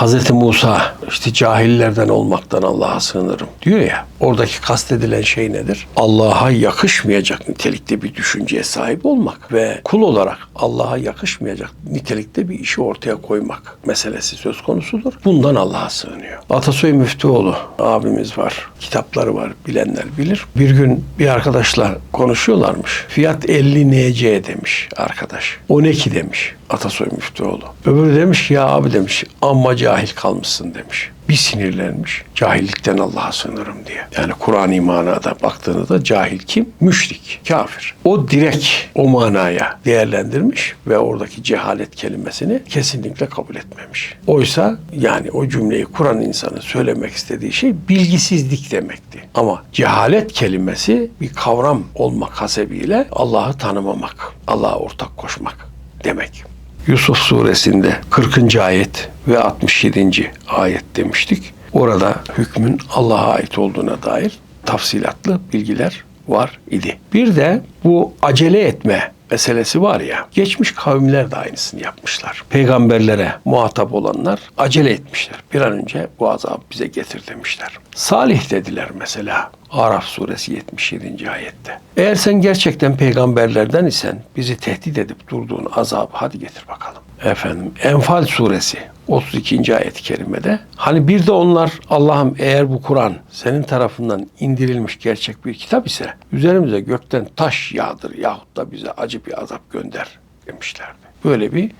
Hazreti Musa işte cahillerden olmaktan Allah'a sığınırım diyor ya. Oradaki kastedilen şey nedir? Allah'a yakışmayacak nitelikte bir düşünceye sahip olmak ve kul olarak Allah'a yakışmayacak nitelikte bir işi ortaya koymak meselesi söz konusudur. Bundan Allah'a sığınıyor. Atasoy Müftüoğlu abimiz var. Kitapları var. Bilenler bilir. Bir gün bir arkadaşla konuşuyorlarmış. Fiyat 50 NC demiş arkadaş. O ne ki demiş Atasoy Müftüoğlu. Öbürü demiş ya abi demiş amma cahil kalmışsın demiş. Bir sinirlenmiş. Cahillikten Allah'a sığınırım diye. Yani Kur'an-ı manada baktığınızda cahil kim? Müşrik, kafir. O direkt o manaya değerlendirmiş ve oradaki cehalet kelimesini kesinlikle kabul etmemiş. Oysa yani o cümleyi kuran insanın söylemek istediği şey bilgisizlik demekti. Ama cehalet kelimesi bir kavram olmak hasebiyle Allah'ı tanımamak, Allah'a ortak koşmak demek. Yusuf suresinde 40. ayet ve 67. ayet demiştik. Orada hükmün Allah'a ait olduğuna dair tafsilatlı bilgiler var idi. Bir de bu acele etme meselesi var ya. Geçmiş kavimler de aynısını yapmışlar. Peygamberlere muhatap olanlar acele etmişler. Bir an önce bu azabı bize getir demişler. Salih dediler mesela. Araf suresi 77. ayette. Eğer sen gerçekten peygamberlerden isen bizi tehdit edip durduğun azabı hadi getir bakalım. Efendim Enfal suresi 32. ayet-i kerimede hani bir de onlar Allah'ım eğer bu Kur'an senin tarafından indirilmiş gerçek bir kitap ise üzerimize gökten taş yağdır yahut da bize acı bir azap gönder demişlerdi. Böyle bir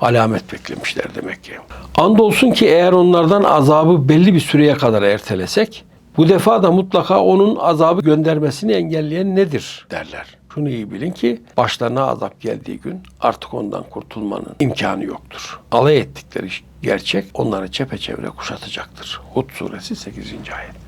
alamet beklemişler demek ki. Andolsun ki eğer onlardan azabı belli bir süreye kadar ertelesek bu defa da mutlaka onun azabı göndermesini engelleyen nedir derler. Şunu iyi bilin ki başlarına azap geldiği gün artık ondan kurtulmanın imkanı yoktur. Alay ettikleri gerçek onları çepeçevre kuşatacaktır. Hud suresi 8. ayet.